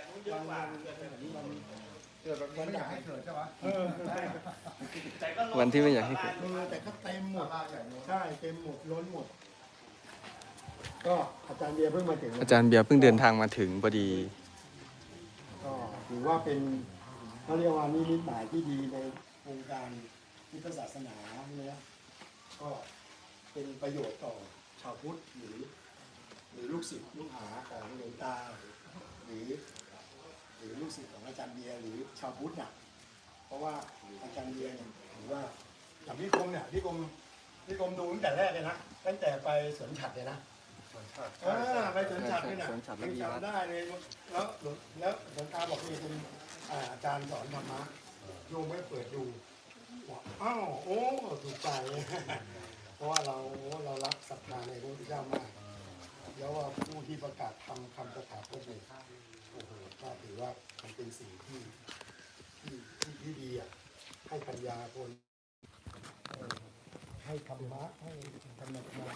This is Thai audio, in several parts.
แบบนู้นเยอะกว่าเกิดแบบไม่อยากให้เกิดใช่ไหมเออใช่แต่ก็รอวันที่ไม่อยากให้เกิดเออแต่ก็เต็มหมดใช่เต็มหมดล้นหมด ก็อาจารย์เบียร์เพิ่งมาถึงอาจารย์เบียร์เพิ่งเดินทางมาถึงพอดี ก็ถือว่าเป็นเขาเรียกว่านิมิตหมายที่ดีในวงการพุทธศาสนาเนี่ยก็เป็นประโยชน์ต่อชาวพุทธหรือ หรือลูกศิษย์ลูกหาของหลวงตาหรือ หรือลูกศิษย์ของอาจารย์เบียร์หรือชาวพุทธน่ะเพราะว่าอาจารย์เบียร์เนี่ยถือว่าอย่างพี่กรมเนี่ยพี่กรมพี่กรมดูตั้งแต่แรกเลยนะตั้งแต่ไปสวนฉัดเลยนะเออไปสวนฉัดเลยนะสวนฉัตรยังจำได้เลยแล้วแล้วหลวงตาบอกนี่เป็นอ่าอาจารย์สอนธรรมะโยมไม่เปิดดูบอกอ้าวโอ้ถูกใจ เพราะว่าเราเรารักศรัทธาในพระพุทธเจ้ามาก แล้วว่าผู้ที่ประกาศทำคำสถาคตเนี่ย โอ้โหก็ถือว่ามันเป็นสิ่งที่ที่ที่ที่ดีอะให้ปัญญาคนเอ่อให้ธรรมะให้ธรรมะมา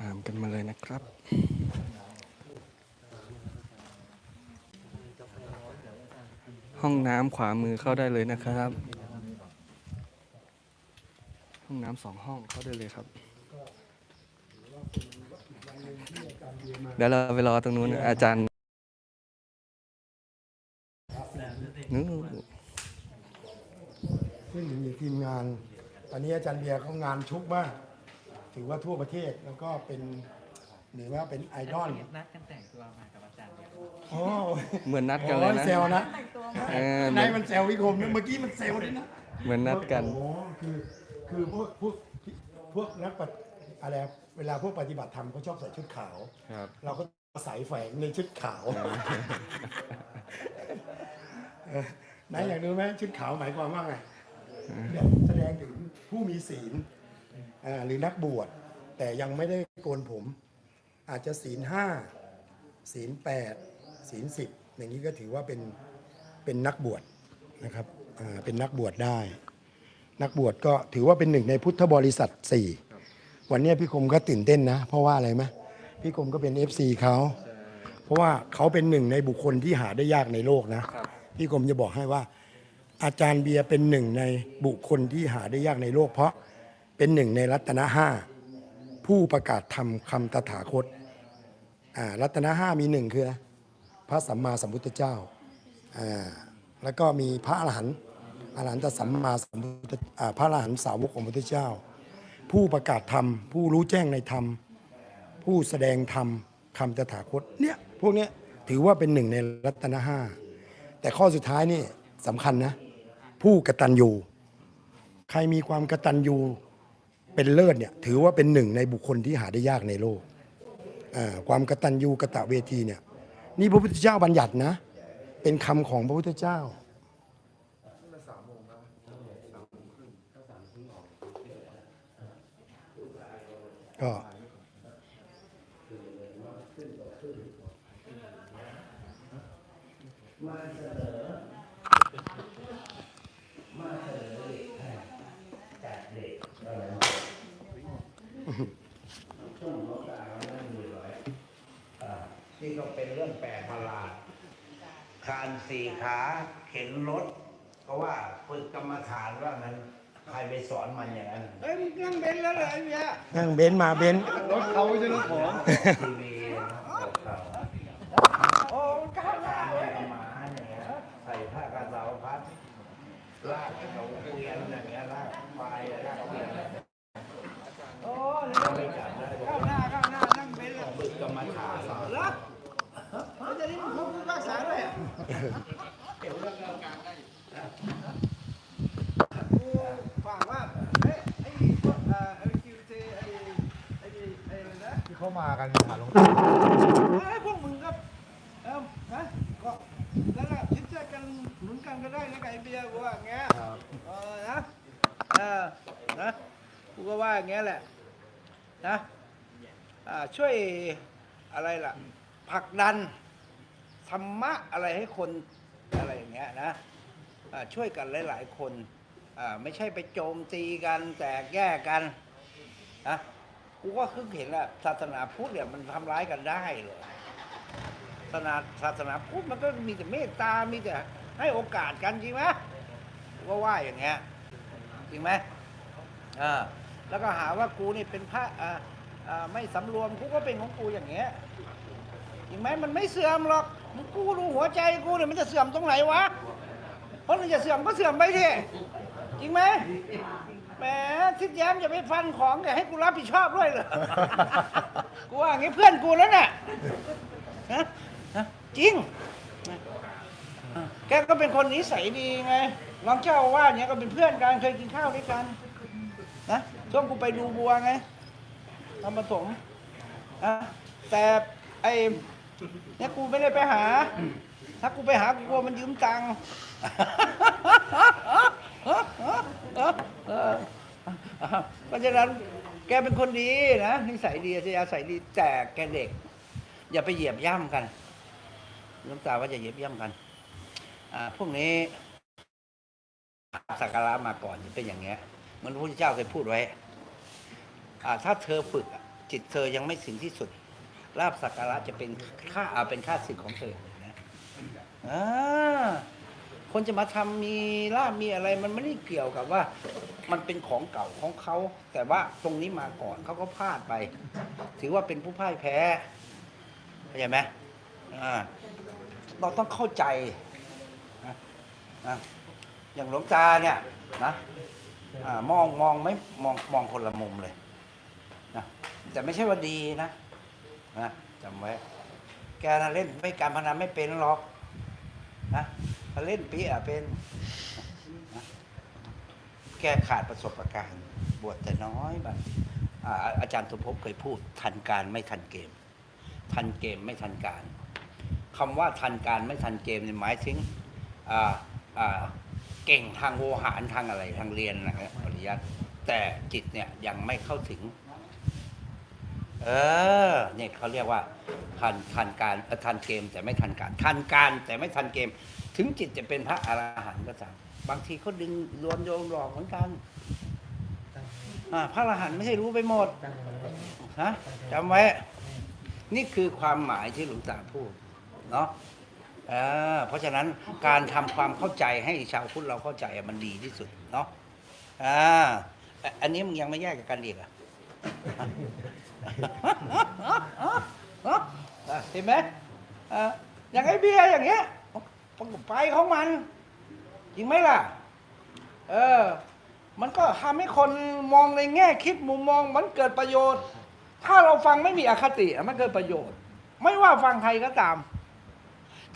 ตามกันมาเลยนะครับ ห้องน้ำขวามือเข้าได้เลยนะครับ ห้องน้ำสองห้องเข้าได้เลยครับ เดี๋ยวเราไปรอตรงนู้นอาจารย์นู้น ซึ่งมีทีมงาน ตอนนี้อาจารย์เบียร์เขางานชุกมาก ถือว่าทั่วประเทศแล้วก็เป็นหรือว่าเป็นไอดอล นัดกันแต่งตัวมากับ โอ้เหมือนนัดกันเลยโอ้นะเซลนะเออ นายมันเซลวิกรมนะเมื่อกี้มันเซลด้วยนะเหมือนนัดกัน โอ้คือคือพวกพวกพวกนักปฏิอะไรเวลาพวกปฏิบัติธรรมเขาชอบใส่ชุดขาว ครับ เราก็ใส่แฝงในชุดขาวเออไหนอยากรู้ไหมชุดขาวหมายความว่าไงเนี่ยแสดงถึงผู้มีศีลอ่าหรือนักบวชแต่ยังไม่ได้โกนผม อาจจะศีลห้า ศีลแปดศีลสิบอย่างนี้ก็ถือว่าเป็นเป็นนักบวชนะครับอ่าเป็นนักบวชได้ นักบวชก็ถือว่าเป็นหนึ่งในพุทธบริษัทสี่วันนี้พี่คมก็ตื่นเต้นนะ เพราะว่าอะไรไหมพี่คมก็เป็น FC เขาเพราะว่าเขาเป็นหนึ่งในบุคคลที่หาได้ยากในโลกนะพี่คมจะบอกให้ว่า อาจารย์เบียร์เป็นหนึ่งในบุคคลที่หาได้ยากในโลก เพราะเป็นหนึ่งในรัตนห้าผู้ประกาศธรรมคำตถาคตอ่า รัตนห้ามีหนึ่งคือ พระสัมมาสัมพุทธเจ้า แล้วก็มีพระอรหันต์อรหันตสัมมาสัมพุทธพระอรหันต์สาวกของพระพุทธเจ้า ผู้ประกาศธรรม ผู้รู้แจ้งในธรรม ผู้แสดงธรรมคำตถาคตเนี่ยพวกเนี้ยถือว่าเป็นหนึ่งในรัตนห้าแต่ข้อสุดท้ายนี่สำคัญนะ ผู้กตัญญูใครมีความกตัญญูเป็นเลิศเนี่ยถือว่าเป็นหนึ่งในบุคคลที่หาได้ยากในโลก ความกตัญญูกะตะเวทีเนี่ยนี่พระพุทธเจ้าบัญญัตินะ เป็นคำของพระพุทธเจ้าก็ นี่ก็เป็นเรื่องแปลกประหลาดคานสี่ขาเข็นรถเพราะว่าฝึกกรรมฐานว่างั้นใครไปสอนมันอย่างนั้นเอ้ยมึงนั่งเป็นแล้วเหรอไอ้เมียนั่งเบนซ์มาเบนซ์รถเขาจะรถผม ทีวีเขา โอ้ก้าวหน้า ทำให้กรรมาอย่างเงี้ยใส่ผ้ากระเสาพัดลากเขาเกวียนอย่างเงี้ยลากควายลากเกวียน โอ้ เขาไม่จับได้ ก้าวหน้าก้าวหน้านั่งเป็นแล้ว ฝึกกรรมฐาน เหรอแล้วจะนี่มึงพบผู้รักษาด้วยอะกูฝากว่าเฮ้ยไอ้พวกเอ่อ LGBT ไอ้ไอ้ไอ้อะไรนะ ที่เขากันหาลงไอ้พวกมึงก็เออนะก็นั่นแหละคิดช่วยกันหนุนกันก็ได้นะไก่เบียร์กูว่าอย่างเงี้ยเออนะเออนะกูก็ว่าอย่างเงี้ยแหละนะอ่าช่วยอะไรล่ะผลักดันธรรมะอะไรให้คนอะไรอย่างเงี้ยนะช่วยกันหลาย ๆ คนไม่ใช่ไปโจมตีกันแตกแยกกันนะ กูก็คือเห็นแหละศาสนาพุทธเนี่ยมันทำร้ายกันได้เลยศาสนาศาสนาพุทธมันก็มีแต่เมตตา มีแต่ให้โอกาสกันจริงไหมก็ว่าอย่างเงี้ยจริงไหมเออแล้วก็หาว่ากูนี่เป็นพระอ่าอ่าไม่สำรวมกูก็เป็นของกูอย่างเงี้ยจริงไหมมันไม่เสื่อมหรอกมึงกูดูหัวใจกูเนี่ยมันจะเสื่อมตรงไหนวะเพราะมันจะเสื่อมก็เสื่อมไปทีจริงไหม แหมทิศแย้มจะไปฟันของแกให้กูรับผิดชอบด้วยเหรอ กูว่าอย่างงี้เพื่อนกูแล้วน่ะฮะฮะจริงอะแกก็เป็นคนนิสัยดีไงรองเจ้าอาว่าสเนี่ยก็เป็นเพื่อนกันเคยกินข้าวด้วยกันนะช่วงกูไปดูบัวไงทำผสมอะแต่ไอ้เนี่ยกูไม่ได้ไปหา ถ้ากูไปหากูกลัวมันยืมตังค์ เพ ราะฉะนั้นแกเป็นคนดีนะนิสัยดีอัธยาศัยดีแต่แกเด็ก อย่าไปเหยียบย่ำกันน้ำตาว่าจะเหยียบย่ำกันอ่าพวกนี้สักการะมาก่อนจะเป็นอย่างเงี้ยเหมันพระพุทธเจ้าเคยพูดไว้อ่าถ้าเธอฝึกจิตเธอยังไม่ถึงที่สุดลาบสักการะจะเป็นค่าอ่าเป็นค่าศึกของเธอนะอ่าคนจะมาทำมีลาบมีอะไรมันไม่ได้เกี่ยวกับว่า มันเป็นของเก่าของเขา แต่ว่าตรงนี้มาก่อนเขาก็พลาดไป ถือว่าเป็นผู้พ่ายแพ้เข้าใจไหมอ่าเราต้องเข้าใจนะนะอย่างหลวงตาเนี่ยนะอ่ามองมองไม่มองมองคนละมุมเลยนะแต่ไม่ใช่ว่าดีนะนะจำไว้ แกนะเล่นไม่การพนันไม่เป็นหรอกนะเล่นปีอะเป็น แกขาดประสบการณ์บวชแต่น้อยบัดอาอาจารย์สมภพเคยพูดทันการไม่ทันเกม ทันเกมไม่ทันการคำว่าทันการไม่ทันเกมเนี่ยหมายถึงเก่งทางโวหารทางอะไรทางเรียนนะครับปริยัติแต่จิตเนี่ยยังไม่เข้าถึง เออเนี่ยเขาเรียกว่าทันทันการทันเกมแต่ไม่ทันการ ทันการแต่ไม่ทันเกม ถึงจิตจะเป็นพระอรหันต์ก็ตาม บางทีเขาดึงรวมโยมหลอกเหมือนกันอ่าพระอรหันต์ไม่ใช่รู้ไปหมดฮะจำไว้ นี่คือความหมายที่หลวงตาพูดเนาะเออเพราะฉะนั้นการทำความเข้าใจให้ชาวพุทธเราเข้าใจมันดีที่สุดเนาะอ่าอันนี้มึงยังไม่แยกกกันอีกเหรอะอะเห็นไหมอะอย่างไอ้เบียอย่างเงี้ยไปของมัน จริงไหมล่ะ เออ มันก็ทำให้คนมองในแง่คิดมุมมองมันเกิดประโยชน์ ถ้าเราฟังไม่มีอคติมันเกิดประโยชน์ ไม่ว่าฟังใครก็ตาม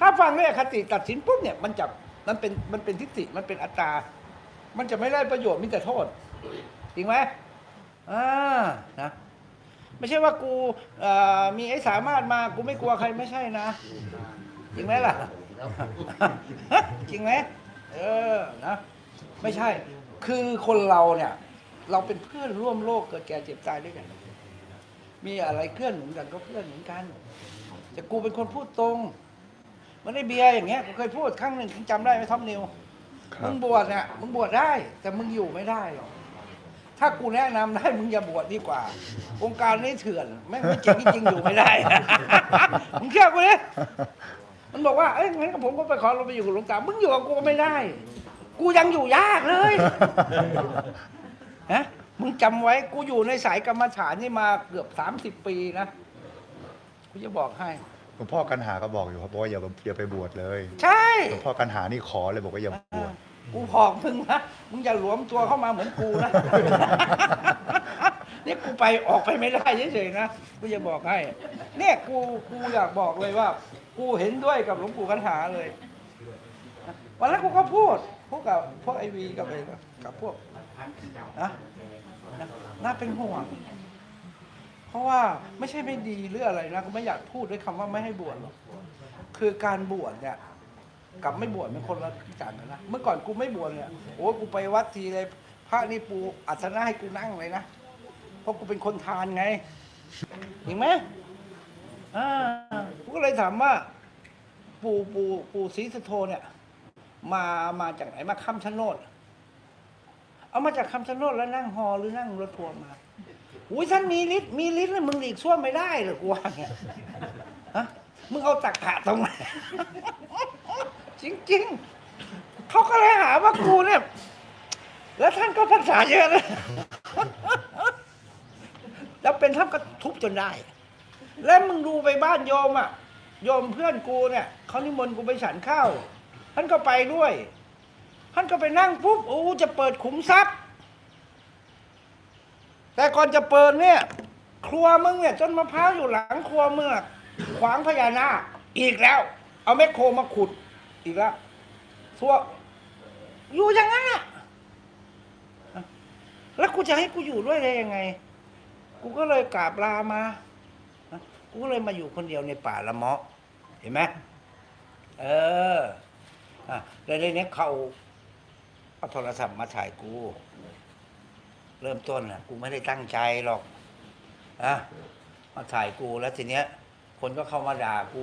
ถ้าฟังด้วยอคติตัดสินปุ๊บเนี่ยมันจะมันเป็นมันเป็นทิฏฐิมันเป็นอัตตา มันจะไม่ได้ประโยชน์มีแต่โทษ จริงไหมอ่านะไม่ใช่ว่ากูเอ่อมีไอ้สามารถมากูไม่กลัวใครไม่ใช่นะ จริงไหมล่ะ จริงไหม เออนะไม่ใช่ คือคนเราเนี่ย เราเป็นเพื่อนร่วมโลกเกิดแก่เจ็บตายด้วยกัน มีอะไรเพื่อนหนุนกันก็เพื่อนเหมือนกัน แต่กูเป็นคนพูดตรงมันได้เบียร์อย่างเงี้ยกูเคยพูดครั้งหนึ่งจำได้ไหมท็อปนิวครับมึงบวชเนี่ยมึงบวชได้ แต่มึงอยู่ไม่ได้หรอกถ้ากูแนะนำได้มึงอย่าบวชดีกว่า องค์การนี้เถื่อน ไม่ไม่จริงจริงๆอยู่ไม่ได้มึงเชื่อกูดิ มันบอกว่าเอ้ยงั้นก็ผมก็ไปขอเราไปอยู่กับหลวงตามึงอยู่กับกูก็ไม่ได้ กูยังอยู่ยากเลยฮะมึงจำไว้กูอยู่ในสายกรรมฐานนี่มาเกือบสามสิบปีนะกูจะบอกให้ หลวงพ่อกันหาก็บอกอยู่ครับบอกว่าอย่าอย่าไปบวชเลยใช่ หลวงพ่อกันหานี่ขอเลยบอกว่าอย่าบวชกูบอกมึงนะ มึงอย่าหลวมตัวเข้ามาเหมือนกูนะ เนี่ยกูไปออกไปไม่ได้เฉยๆนะ กูจะบอกให้ เนี่ยกูกูอยากบอกเลยว่า กูเห็นด้วยกับหลวงปู่คันหาเลยวันแรกกูก็พูดพูดกับพวกไอวีกับอะไรกับพวกนะน่าเป็นห่วง เพราะว่าไม่ใช่ไม่ดีหรืออะไรนะกูไม่อยากพูดด้วยคำว่าไม่ให้บวชหรอกคือการบวชเนี่ยกับไม่บวชเป็นคนละกันนะเมื่อก่อนกูไม่บวชเนี่ยโอ้กูไปวัดทีเลยพระนี่ปูอัศนะให้กูนั่งเลยนะเพราะกูเป็นคนทานไงเห็นไหม อ่ากูก็เลยถามว่า ปู่ปู่ปู่ศรีสุโธเนี่ย มามาจากไหนมาคำชะโนดเอามาจากคำชะโนดแล้วนั่งฮอหรือนั่งรถทัวร์มาอุ้ยท่านมีฤทธิ์มีฤทธิ์เลยมึงหลีกซ่วมไม่ได้หรอกว่าเงี้ยฮะมึงเอาตักกะตรงไหนจริงๆเขาก็เลยหาว่ากูเนี่ย แล้วท่านก็ภาษาเยอะเลยแล้วเป็นท่านก็ทุบจนได้ แล้วมึงดูไปบ้านโยมอะ โยมเพื่อนกูเนี่ยเขานิมนต์กูไปฉันข้าวท่านก็ไปด้วยท่านก็ไปนั่งปุ๊บโอ้จะเปิดขุมทรัพย์ แต่ก่อนจะเปิดเนี่ย ครัวมึงเนี่ยต้นมะพร้าวอยู่หลังครัวเมื่อขวางพญานาคอีกแล้ว เอาแมคโครมาขุดอีกแล้วทั่วอยู่อย่างนั้นอะแล้วกูจะให้กูอยู่ด้วยได้ยังไง กูก็เลยกราบลามา กูเลยมาอยู่คนเดียวในป่าละเมาะ เห็นไหมเอออะแล้วในนี้เขาเอาโทรศัพท์มาถ่ายกู เริ่มต้นอะ กูไม่ได้ตั้งใจหรอกอะมาถ่ายกูแล้วทีเนี้ย คนก็เข้ามาด่ากู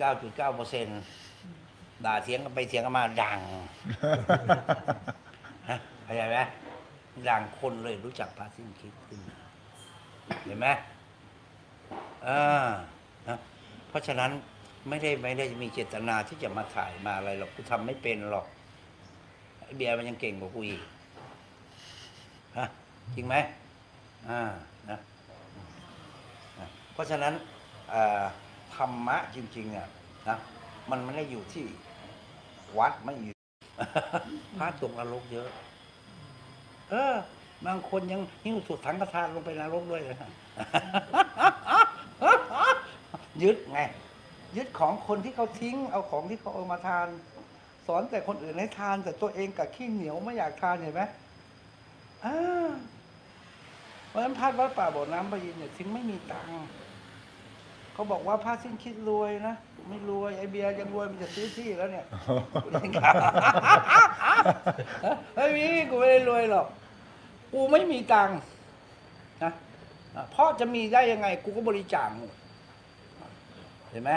99.9เปอร์เซ็นด่าเสียงกันไปเสียงกันมาดังฮะเข้าใจไหมดังคนเลยรู้จักพระสิ้นคิดขึ้นเห็นไหม อ่านะเพราะฉะนั้นไม่ได้ไม่ได้มีเจตนาที่จะมาถ่ายมาอะไรหรอกกูทำไม่เป็นหรอกไอเบียร์มันยังเก่งกว่ากูอีกฮะจริงไหมอ่านะเพราะฉะนั้นธรรมะจริงๆอะนะมันไม่ได้อยู่ที่วัดไม่อยู่พระตกนรกเยอะ เออบางคนยังหิ้วสุดถังกระทานลงไปนรกด้วยเลยนะ ยึดไงยึดของคนที่เขาทิ้ง เอาของที่เขาเอามาทาน สอนแต่คนอื่นให้ทาน แต่ตัวเองกับขี้เหนียวไม่อยากทานเห็นไหมอ่าเพราะฉะนั้นพระวัดป่าบ่อน้ำพระยินเนี่ยถึงไม่มีตังค์เขาบอกว่าพระสิ้นคิดรวยนะไม่รวยไอเบียร์ยังรวยมันจะซื้อที่แล้วเนี่ยไม่มีกูไม่ได้รวยหรอกกูไม่มีตังค์นะอะเพราะจะมีได้ยังไงกูก็บริจาคหมด เห็นไหม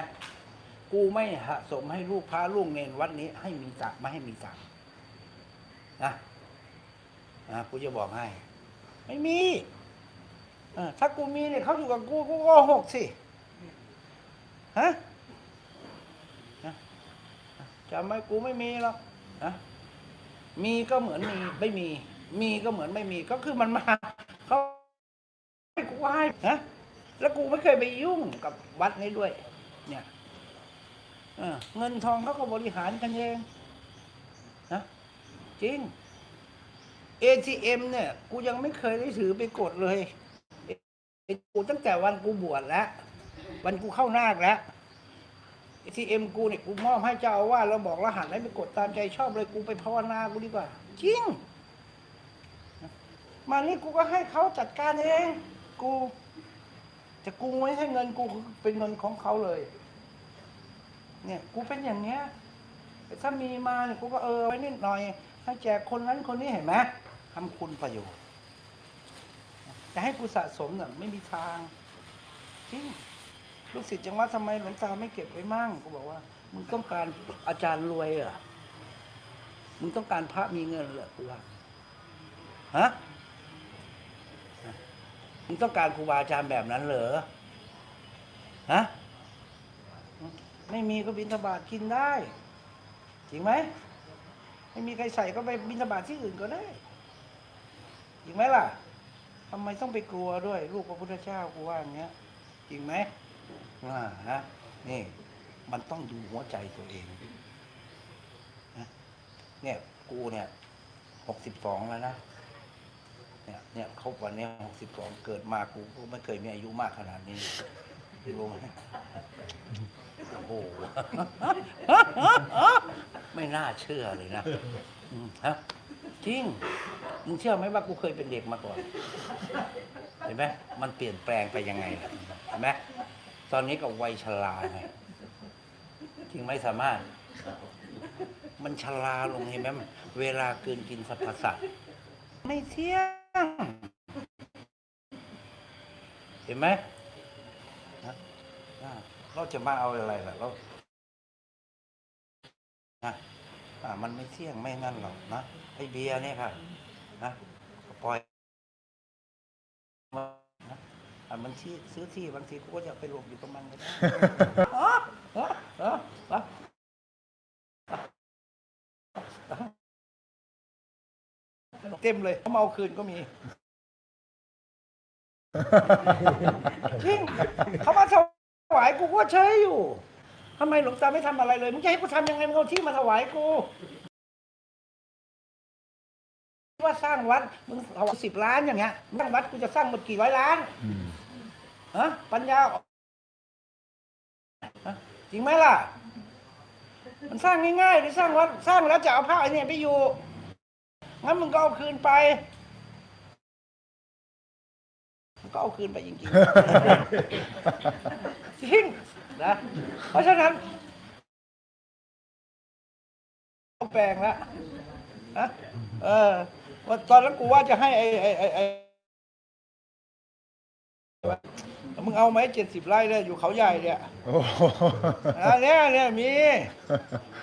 กูไม่หะสมให้ลูกพระลูกเนนวัดนี้ ให้มีตังค์ไม่ให้มีตังค์นะนะกูจะบอกให้ ไม่มีถ้ากูมีเนี่ยเขาอยู่กับกูกูก็หกสิฮะนะจำไว้กูไม่มีหรอกนะมีก็เหมือนมีไม่มี มีก็เหมือนไม่มีก็คือมันมาเขาให้กูให้นะแล้วกูไม่เคยไปยุ่งกับวัดนี้ด้วย เนี่ยเงินทองเขาก็บริหารกันเองนะจริง ATM เนี่ย กูยังไม่เคยได้ถือไปกดเลยกูตั้งแต่วันกูบวชแล้ววันกูเข้านาคแล้วทีเอ็มกูเนี่ยกูมอบให้เจ้าอาวาสแล้วบอกรหัสให้ไปกดตามใจชอบเลยกูไปภาวนากูดีกว่า จริง มานี่กูก็ให้เขาจัดการเอง กู แต่กูไม่ให้เงินกูเป็นเงินของเขาเลย เนี่ย กูเป็นอย่างเนี้ยถ้ามีมาเนี่ยกูก็เออไว้นิดหน่อย ให้แจกคนนั้นคนนี้เห็นไหมทำคุณประโยชน์แต่ให้กูสะสมเนี่ยไม่มีทางจริงลูกศิษย์จังว่าทำไมหลวงตาไม่เก็บไว้มั่งก็บอกว่า มึงต้องการอาจารย์รวยเหรอมึงต้องการพระมีเงินเหรอกูว่าฮะ มึงต้องการครูบาอาจารย์แบบนั้นเหรอฮะไม่มีก็บิณฑบาตกินได้จริงไหมไม่มีใครใส่ก็ไปบิณฑบาตที่อื่นก็ได้จริงไหมล่ะทำไมต้องไปกลัวด้วย ลูกพระพุทธเจ้ากูว่าอย่างเงี้ยจริงไหมอ่าฮะนี่ มันต้องดูหัวใจตัวเองเนี่ย กูเนี่ยหกสิบสองแล้วนะ เนี่ยเนี่ยครบวันนี้หกสิบสองเกิดมากูก็ไม่เคยมีอายุมากขนาดนี้รู้ไหมโอ้โหไม่น่าเชื่อเลยนะอืมฮะจริงมึงเชื่อไหมว่ากูเคยเป็นเด็กมาก่อนเห็นไหมมันเปลี่ยนแปลงไปยังไงล่ะเห็นไหมตอนนี้ก็วัยชราไงจริงไหมสามารถ มันชราลงเห็นไหมเวลาเกินกินสรรพสัตว์ไม่เที่ยง เห็นไหมนะเราจะมาเอาอะไรล่ะเรานะอ่ามันไม่เที่ยงไม่นั่นหรอกนะไอเบียร์เนี่ยค่ะนะปล่อยนะอะมันที่ซื้อที่บางทีกูก็จะไปรวมอยู่กับมันก็ได้เออเออเออเอเต็มเลยเขามาเอาคืนก็มี จริงเขามาถวายกูก็ใช้อยู่ทำไมหลวงตาไม่ทำอะไรเลยมึงจะให้กูทำยังไงมึงเอาที่มาถวายกูว่าสร้างวัดมึงถวายสิบล้านอย่างเงี้ยสร้างวัดกูจะสร้างหมดกี่ร้อยล้านฮะปัญญาจริงไหมล่ะ มันสร้างง่ายๆหรือสร้างวัดสร้างแล้วจะเอาผ้าไอ้นี่ไปอยู่งั้นมึงก็เอาคืนไป ก็เอาคืนไปจริงๆ จริงนะ เพราะฉะนั้นต้องแปลงแล้วนะเออว่าตอนนั้นกูว่าจะให้ไอ้ไอ้ไอ้ไอ้มึงเอาไหมเจ็ดสิบไร่เนี่ยอยู่เขาใหญ่เนี่ยโอ้โหอันเนี้ยเนี่ยมี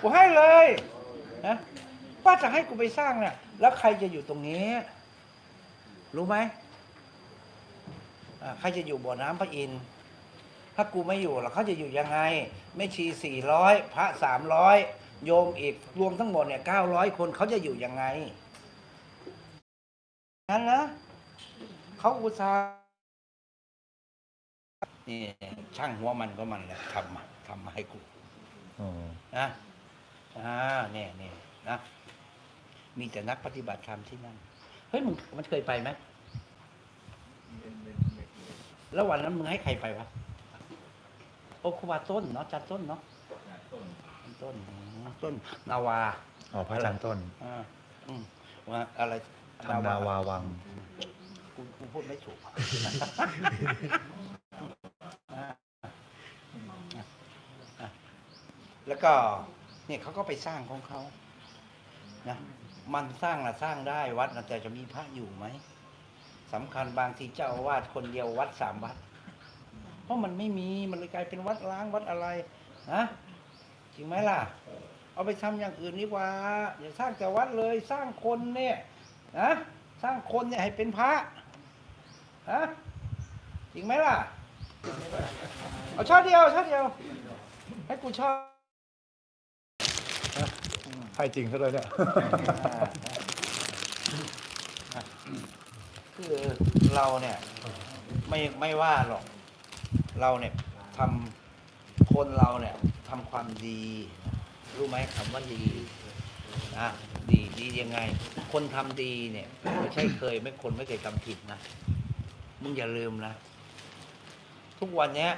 กูให้เลยนะว่าจะให้กูไปสร้างเนี่ยแล้วใครจะอยู่ตรงนี้ รู้ไหม อ่าใครจะอยู่บ่อน้ำพระอินทร์ถ้ากูไม่อยู่แล้วเขาจะอยู่ยังไงไม่ชีสี่ร้อยพระสามร้อยโยมอีกรวมทั้งหมดเนี่ยเก้าร้อยคนเขาจะอยู่ยังไงนั้นนะเขาอุตส่าห์นี่ช่างหัวมันก็มันแหละทำมาทำมาให้กูอ๋อนะอ่าเนี่ยเนี่ยนะมีแต่นักปฏิบัติธรรมที่นั่นเฮ้ยมึงมันเคยไปไหม แล้ววันนั้นมึงให้ใครไปวะโอครูบาต้นเนาะจัดต้นเนาะต้นอืมต้นนาวาอ๋อพระอาจารย์ต้นอ่าอืมว่าอะไรทำนาวาวังกูกูพูดไม่ถูกอ่าอะแล้วก็เนี่ยเขาก็ไปสร้างของเขานะมันสร้างนะสร้างได้วัดนะแต่จะมีพระอยู่ไหม สำคัญบางทีเจ้าอาวาสคนเดียววัดสามวัด เพราะมันไม่มีมันเลยกลายเป็นวัดล้างวัดอะไรนะจริงไหมล่ะ เอาไปทำอย่างอื่นดีกว่าอย่าสร้างแต่วัดเลยสร้างคนเนี่ยนะสร้างคนเนี่ยให้เป็นพระฮะจริงไหมล่ะ เอาชอบเดียวชอบเดียว ให้กูชอบให้จริงซะเลยเนี่ย คือเราเนี่ยไม่ไม่ว่าหรอก เราเนี่ยทำคนเราเนี่ยทำความดี รู้ไหมคำว่าดีนะดีดียังไง คนทำดีเนี่ยไม่ใช่เคย ไม่คนไม่เคยทำผิดนะมึงอย่าลืมนะทุกวันเนี้ย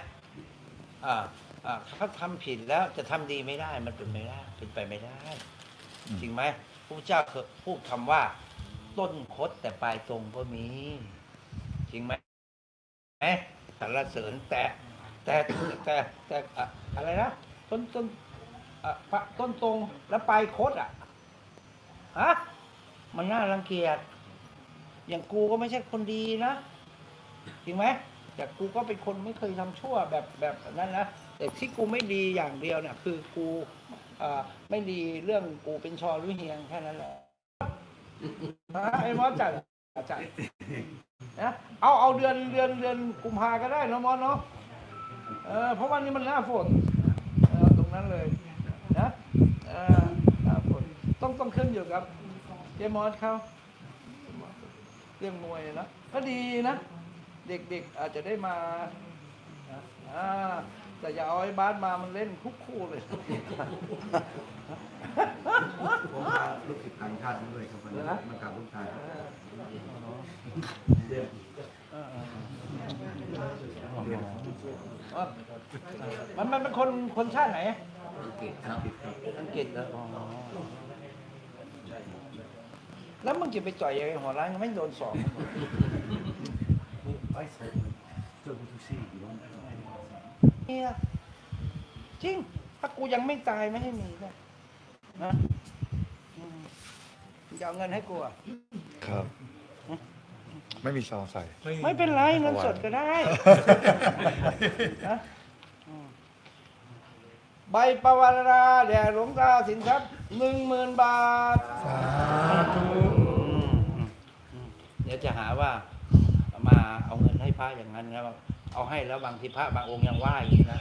อ่าอ่าถ้าทำผิดแล้วจะทำดีไม่ได้ มันเป็นไม่ได้เป็นไปไม่ได้อืมจริงไหมพระพุทธเจ้าเคยพูดคำว่า ต้นคดแต่ปลายตรงก็มี จริงไหมไหมสรรเสริญแต่แต่แต่แต่อะอะไรนะต้นต้นอะต้นตรงแล้วปลายคดอะฮะมันน่ารังเกียจอย่างกูก็ไม่ใช่คนดีนะจริงไหมแต่กูก็เป็นคนไม่เคยทำชั่วแบบแบบนั้นนะแต่ที่กูไม่ดีอย่างเดียวเนี่ยคือกูอ่าไม่ดีเรื่องกูเป็นชอหรือเฮียงแค่นั้นแหละ ฮะไอ้มอสจัดจัดนะเอาเอาเดือนเดือนเดือนกุมภาก็ได้นะมอสเนาะเออเพราะวันนี้มันหน้าฝนเออตรงนั้นเลยนะเออหน้าฝนต้องต้องขึ้นอยู่กับเจมอสเขาเรื่องมวยนะก็ดีนะ เด็กๆอาจจะได้มาอ่า แต่อย่าเอาไอ้บาสมามันเล่นคุกคู่เลย ผมพาลูกศิษย์ต่างชาติมาด้วยครับวันนี้มากับลูกชายมันมันเป็นคนคนชาติไหน อังกฤษครับอังกฤษเหรออ๋อแล้วมึงจะไปจ่อยยังไงหัวร้านยังไม่โดนสอบ เนี่ยจริง ถ้ากูยังไม่ตายไม่ให้มีนะนะอืมจะเอาเงินให้กูอะครับ ไม่มีซองใส่ ไม่เป็นไรเงินสดก็ได้นะอืมใบปวารณาแด่หลวงตาสินทรัพย์หนึ่งหมื่นบาท สาธุเดี๋ยวหาว่า มาเอาเงินให้พระอย่างนั้นนะ เอาให้แล้วบางทีพระบางองค์ยังไหว้อีกนะ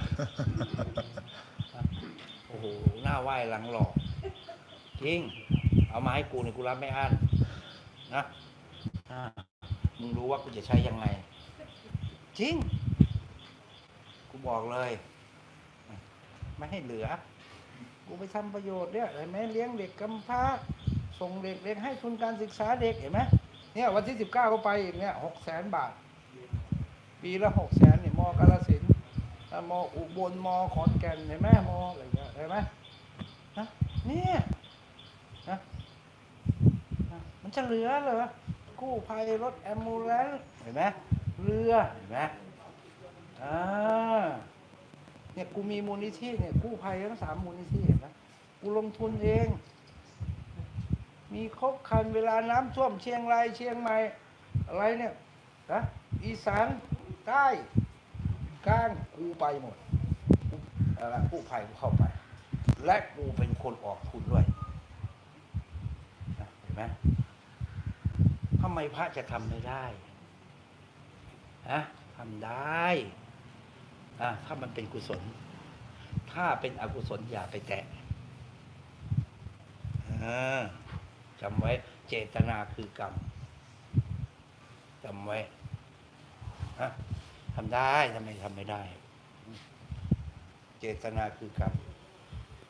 โอ้โห หน้าไหว้หลังหลอก จริง เอามาให้กูเนี่ยกูรับไม่อั้นนะอ่ามึงรู้ว่ากูจะใช้ยังไง จริง กูบอกเลย ไม่ให้เหลือ กูไปทำประโยชน์เนี่ยเห็นไหมเลี้ยงเด็กกำพร้า ส่งเด็กเด็กให้ทุนการศึกษาเด็กเห็นไหมเนี่ยวันที่สิบเก้าเขาไปอีกเนี่ยหกแสนบาท ปีละหกแสนเนี่ยมอกาลสินธุ์อ่ามอุบลมอขอนแก่นเห็นไหมมออะไรอย่างเงี้ยเห็นไหมนะเนี่ยนะมันจะเหลือเหรอกู้ภัยรถแอมบูเลนเห็นไหมเรือเห็นไหมอ่าเนี่ยกูมีมูลนิธิเนี่ยกู้ภัยทั้งสามมูลนิธิเห็นไหมกูลงทุนเอง มีครบครันเวลาน้ำท่วมเชียงรายเชียงใหม่อะไรเนี่ยนะอีสาน ใต้กลางกูไปหมดกูอะไรกู้ภัยกูเข้าไป และกูเป็นคนออกทุนด้วยเห็นไหมทำไมพระจะทำไม่ได้ฮะทำได้อะถ้ามันเป็นกุศล ถ้าเป็นอกุศลอย่าไปแตะจำไว้เจตนาคือกรรมจำไว้ฮะ ทำได้ทำไมทำไม่ได้ เจตนาคือกรรม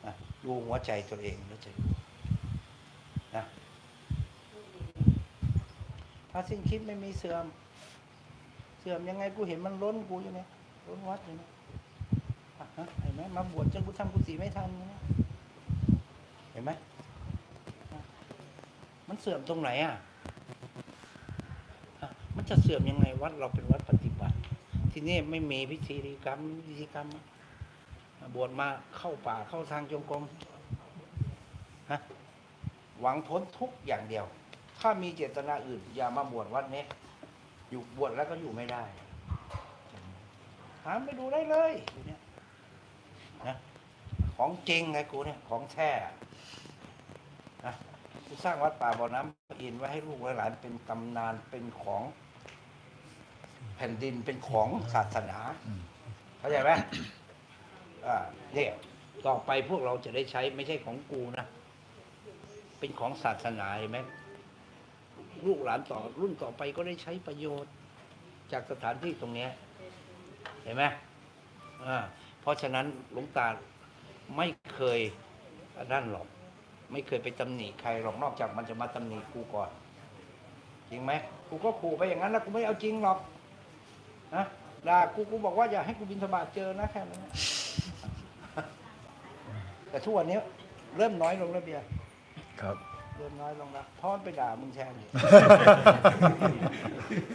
นะดูหัวใจตัวเองแล้วจะรู้นะถ้าสิ้นคิดไม่มีเสื่อม เสื่อมยังไงกูเห็นมันล้นกูอยู่เนี่ยล้นวัดอยู่เนี่ยเห็นไหมมาบวชจนกูทำกุฏิไม่ทันเนี่ยเห็นไหมมันเสื่อมตรงไหนอะ มันจะเสื่อมยังไงวัดเราเป็นวัดปฏิ ที่นี่ไม่มีพิธีกรรมพิธีกรรม บวชมาเข้าป่าเข้าทางจงกรมฮะหวังพ้นทุกอย่างเดียว ถ้ามีเจตนาอื่น อย่ามาบวชวัดนี้อยู่บวชแล้วก็อยู่ไม่ได้ถามไปดูได้เลยอยู่เนี่ยนะของจริงไงกูเนี่ย ของแท้นะกูสร้างวัดป่าบ่อน้ำอินไว้ให้ลูกหลานเป็นตำนานเป็นของ แผ่นดินเป็นของศาสนาเข้าใจไหมอ่าเนี่ยต่อไปพวกเราจะได้ใช้ไม่ใช่ของกูนะ เป็นของศาสนาเห็นไหมลูกหลานต่อรุ่นต่อไปก็ได้ใช้ประโยชน์ จากสถานที่ตรงเนี้ยเห็นไหมอ่าเพราะฉะนั้นหลวงตาไม่เคยนั่นหรอก ไม่เคยไปตำหนิใครหรอกนอกจากมันจะมาตำหนิกูก่อน จริงไหมกูก็ขู่ไปอย่างนั้นแล้วกูไม่เอาจริงหรอก นะด่ากูกูบอกว่าอย่าให้กูบินธบาตเจอนะแค่นั้นนะแต่ทุกวันนี้เริ่มน้อยลงแล้วเบียร์ครับ เริ่มน้อยลงแล้วเพราะมันไปด่ามึงแทนอยู่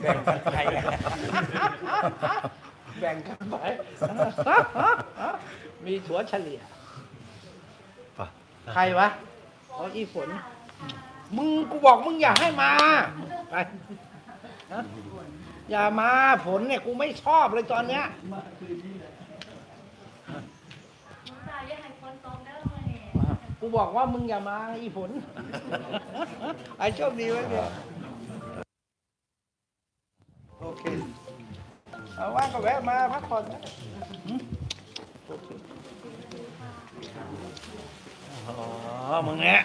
แบ่งกันไปแบ่งกันไปมีถัวเฉลี่ยป่ะใครวะอ๋ออีฝน มึงกูบอกมึงอย่าให้มา ไปนะ อย่ามาฝนเนี่ยกูไม่ชอบเลยตอนเนี้ยตายยังไงคนตรงเด้อมาเนี่ยกูบอกว่ามึงอย่ามาอีฝนไอ้โชคดีไว้เนี่ยโอเคเอาว่างก็แวะมาพักผ่อนนะหืมโอเคอ๋อมึงเนี่ย